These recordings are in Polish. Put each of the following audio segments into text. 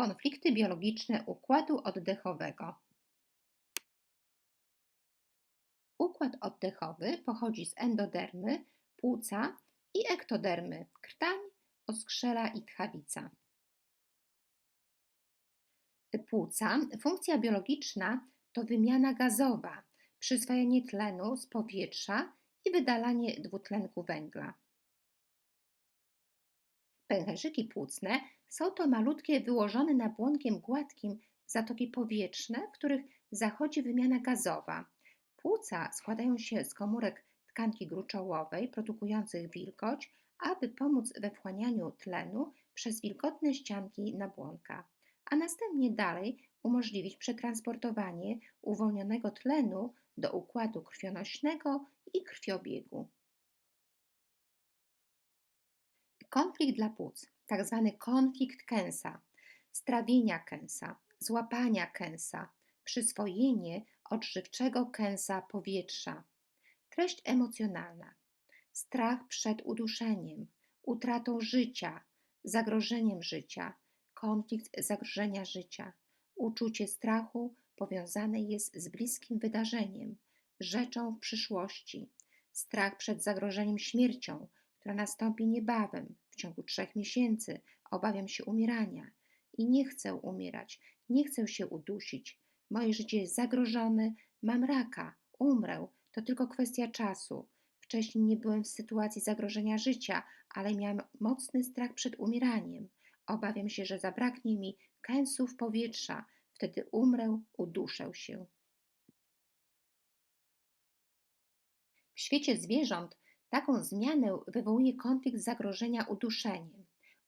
Konflikty biologiczne układu oddechowego. Układ oddechowy pochodzi z endodermy, płuca i ektodermy krtań, oskrzela i tchawica. Płuca, funkcja biologiczna to wymiana gazowa, przyswajanie tlenu z powietrza i wydalanie dwutlenku węgla. Pęcherzyki płucne są to malutkie, wyłożone nabłonkiem gładkim zatoki powietrzne, w których zachodzi wymiana gazowa. Płuca składają się z komórek tkanki gruczołowej produkujących wilgoć, aby pomóc we wchłanianiu tlenu przez wilgotne ścianki nabłonka, a następnie dalej umożliwić przetransportowanie uwolnionego tlenu do układu krwionośnego i krwiobiegu. Konflikt dla płuc, tak zwany konflikt kęsa, strawienia kęsa, złapania kęsa, przyswojenie odżywczego kęsa powietrza. Treść emocjonalna. Strach przed uduszeniem, utratą życia, zagrożeniem życia, konflikt zagrożenia życia. Uczucie strachu powiązane jest z bliskim wydarzeniem, rzeczą w przyszłości. Strach przed zagrożeniem śmiercią, która nastąpi niebawem, w ciągu trzech miesięcy. Obawiam się umierania i nie chcę umierać, nie chcę się udusić. Moje życie jest zagrożone, mam raka, umrę, to tylko kwestia czasu. Wcześniej nie byłem w sytuacji zagrożenia życia, ale miałem mocny strach przed umieraniem. Obawiam się, że zabraknie mi kęsów powietrza, wtedy umrę, uduszę się. W świecie zwierząt Taką zmianę wywołuje konflikt zagrożenia uduszeniem.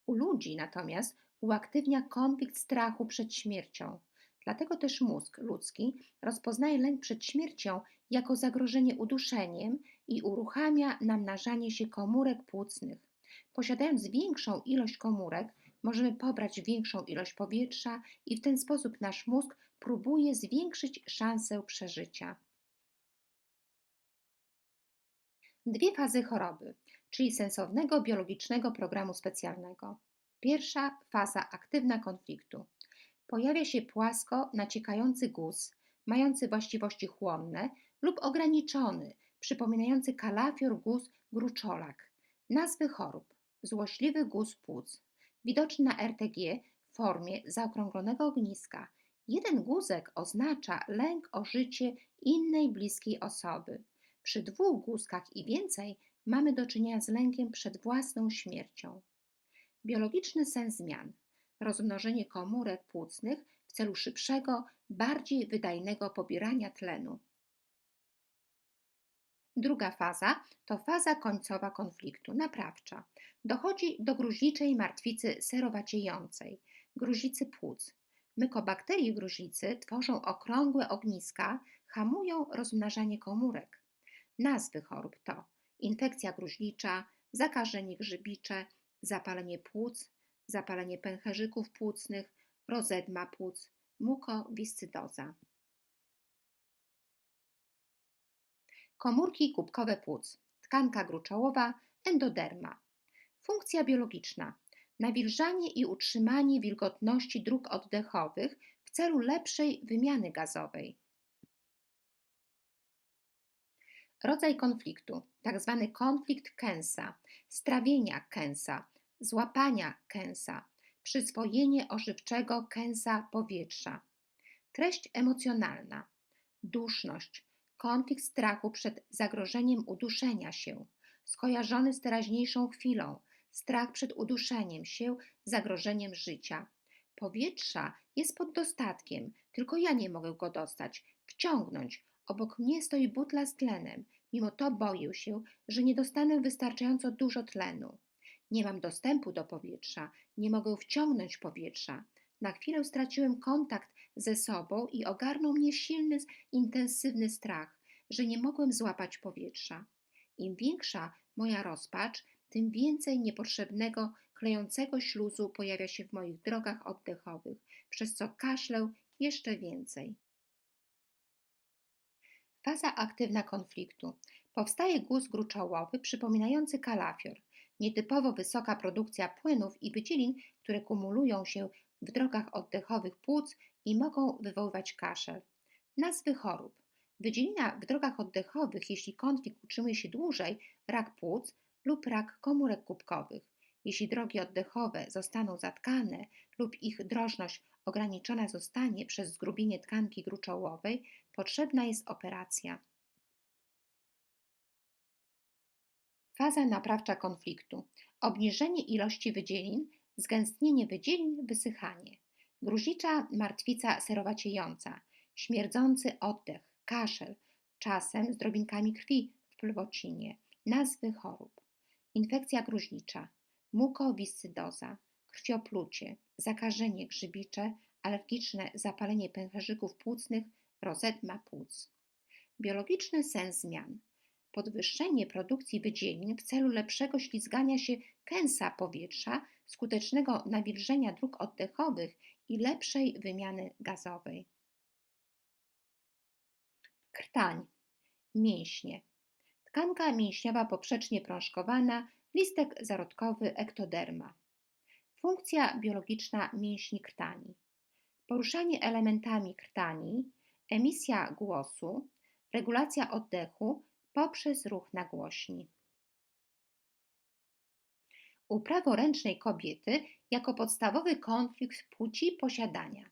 U ludzi natomiast uaktywnia konflikt strachu przed śmiercią. Dlatego też mózg ludzki rozpoznaje lęk przed śmiercią jako zagrożenie uduszeniem i uruchamia namnażanie się komórek płucnych. Posiadając większą ilość komórek, możemy pobrać większą ilość powietrza i w ten sposób nasz mózg próbuje zwiększyć szansę przeżycia. Dwie fazy choroby, czyli sensownego biologicznego programu specjalnego. Pierwsza faza aktywna konfliktu. Pojawia się płasko naciekający guz, mający właściwości chłonne lub ograniczony, przypominający kalafior guz gruczolak. Nazwy chorób. Złośliwy guz płuc. Widoczny na RTG w formie zaokrąglonego ogniska. Jeden guzek oznacza lęk o życie innej bliskiej osoby. Przy dwóch guzkach i więcej mamy do czynienia z lękiem przed własną śmiercią. Biologiczny sens zmian rozmnożenie komórek płucnych w celu szybszego, bardziej wydajnego pobierania tlenu. Druga faza to faza końcowa konfliktu, naprawcza. Dochodzi do gruźliczej martwicy serowaciejącej, gruźlicy płuc. Mykobakterie gruźlicy tworzą okrągłe ogniska, hamują rozmnażanie komórek. Nazwy chorób to infekcja gruźlicza, zakażenie grzybicze, zapalenie płuc, zapalenie pęcherzyków płucnych, rozedma płuc, mukowiscydoza. Komórki kubkowe płuc, tkanka gruczołowa, endoderma. Funkcja biologiczna. Nawilżanie i utrzymanie wilgotności dróg oddechowych w celu lepszej wymiany gazowej. Rodzaj konfliktu, tzw. Tak konflikt kęsa, strawienia kęsa, złapania kęsa, przyswojenie ożywczego kęsa powietrza. Treść emocjonalna, duszność, konflikt strachu przed zagrożeniem uduszenia się, skojarzony z teraźniejszą chwilą, strach przed uduszeniem się, zagrożeniem życia. Powietrza jest pod dostatkiem, tylko ja nie mogę go dostać, wciągnąć, Obok mnie stoi butla z tlenem. Mimo to boję się, że nie dostanę wystarczająco dużo tlenu. Nie mam dostępu do powietrza, nie mogę wciągnąć powietrza. Na chwilę straciłem kontakt ze sobą i ogarnął mnie silny, intensywny strach, że nie mogłem złapać powietrza. Im większa moja rozpacz, tym więcej niepotrzebnego, klejącego śluzu pojawia się w moich drogach oddechowych, przez co kaszlę jeszcze więcej. Faza aktywna konfliktu. Powstaje guz gruczołowy przypominający kalafior. Nietypowo wysoka produkcja płynów i wydzielin, które kumulują się w drogach oddechowych płuc i mogą wywoływać kaszel. Nazwy chorób. Wydzielina w drogach oddechowych, jeśli konflikt utrzymuje się dłużej, rak płuc lub rak komórek kubkowych. Jeśli drogi oddechowe zostaną zatkane lub ich drożność ograniczona zostanie przez zgrubienie tkanki gruczołowej, potrzebna jest operacja. Faza naprawcza konfliktu. Obniżenie ilości wydzielin, zgęstnienie wydzielin, wysychanie. Gruźlicza martwica serowaciejąca, śmierdzący oddech, kaszel, czasem z drobinkami krwi w plwocinie. Nazwy chorób. Infekcja gruźlicza, mukowiscydoza, krwioplucie, zakażenie grzybicze, alergiczne zapalenie pęcherzyków płucnych, rozedma płuc. Biologiczny sens zmian. Podwyższenie produkcji wydzielin w celu lepszego ślizgania się kęsa powietrza, skutecznego nawilżenia dróg oddechowych i lepszej wymiany gazowej. Krtań. Mięśnie. Tkanka mięśniowa poprzecznie prążkowana, listek zarodkowy ektoderma. Funkcja biologiczna mięśni krtani. Poruszanie elementami krtani, emisja głosu, regulacja oddechu poprzez ruch nagłośni. U praworęcznej kobiety jako podstawowy konflikt płci posiadania.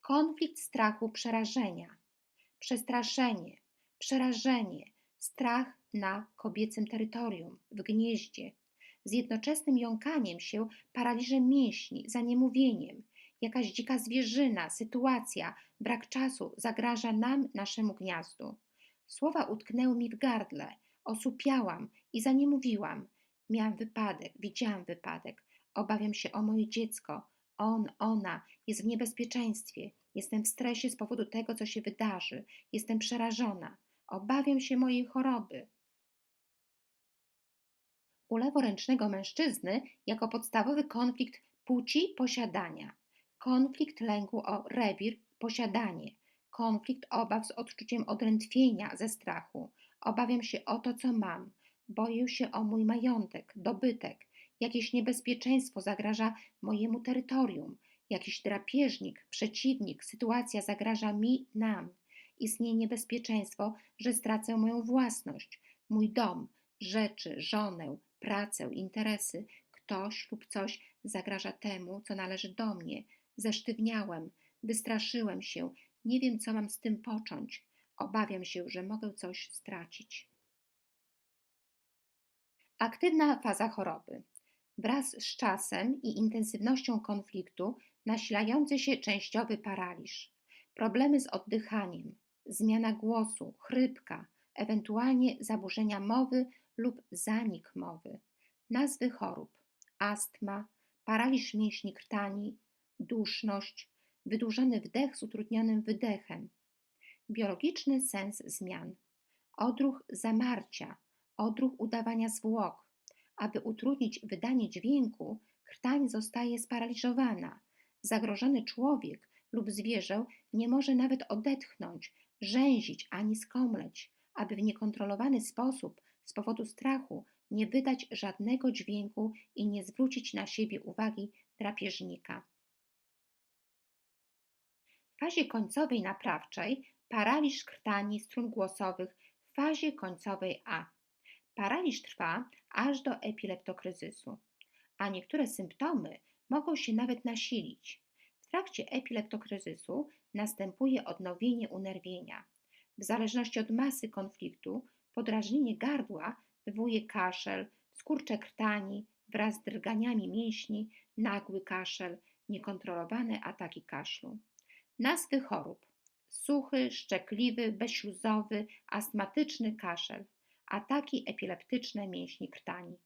Konflikt strachu przerażenia, przestraszenie, przerażenie, strach na kobiecym terytorium, w gnieździe, z jednoczesnym jąkaniem się, paraliżem mięśni, zaniemowieniem. Jakaś dzika zwierzyna, sytuacja, brak czasu zagraża nam, naszemu gniazdu. Słowa utknęły mi w gardle, osupiałam i zaniemowiłam. Miałam wypadek, widziałam wypadek. Obawiam się o moje dziecko. On, ona jest w niebezpieczeństwie. Jestem w stresie z powodu tego, co się wydarzy. Jestem przerażona. Obawiam się mojej choroby u leworęcznego mężczyzny jako podstawowy konflikt płci posiadania, konflikt lęku o rewir posiadanie, konflikt obaw z odczuciem odrętwienia ze strachu. Obawiam się o to, co mam, boję się o mój majątek, dobytek, jakieś niebezpieczeństwo zagraża mojemu terytorium, jakiś drapieżnik, przeciwnik, sytuacja zagraża mi, nam. Istnieje niebezpieczeństwo, że stracę moją własność, mój dom, rzeczy, żonę, pracę, interesy, ktoś lub coś zagraża temu, co należy do mnie. Zesztywniałem, wystraszyłem się, nie wiem, co mam z tym począć. Obawiam się, że mogę coś stracić. Aktywna faza choroby. Wraz z czasem i intensywnością konfliktu nasilający się częściowy paraliż, problemy z oddychaniem, zmiana głosu, chrypka, ewentualnie zaburzenia mowy lub zanik mowy, nazwy chorób, astma, paraliż mięśni krtani, duszność, wydłużony wdech z utrudnionym wydechem, biologiczny sens zmian, odruch zamarcia, odruch udawania zwłok. Aby utrudnić wydanie dźwięku, krtań zostaje sparaliżowana. Zagrożony człowiek lub zwierzę nie może nawet odetchnąć, rzęzić ani skomleć, aby w niekontrolowany sposób z powodu strachu nie wydać żadnego dźwięku i nie zwrócić na siebie uwagi drapieżnika. Fazie końcowej naprawczej paraliż krtani strun głosowych w fazie końcowej A. Paraliż trwa aż do epileptokryzysu, a niektóre symptomy mogą się nawet nasilić. W trakcie epileptokryzysu następuje odnowienie unerwienia. W zależności od masy konfliktu Podrażnienie gardła wywołuje kaszel, skurcze krtani wraz z drganiami mięśni, nagły kaszel, niekontrolowane ataki kaszlu. Nazwy chorób: suchy, szczekliwy, bezśluzowy, astmatyczny kaszel, ataki epileptyczne mięśni krtani.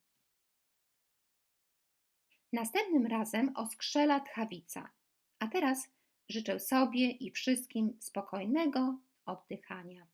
Następnym razem oskrzela tchawica. A teraz życzę sobie i wszystkim spokojnego oddychania.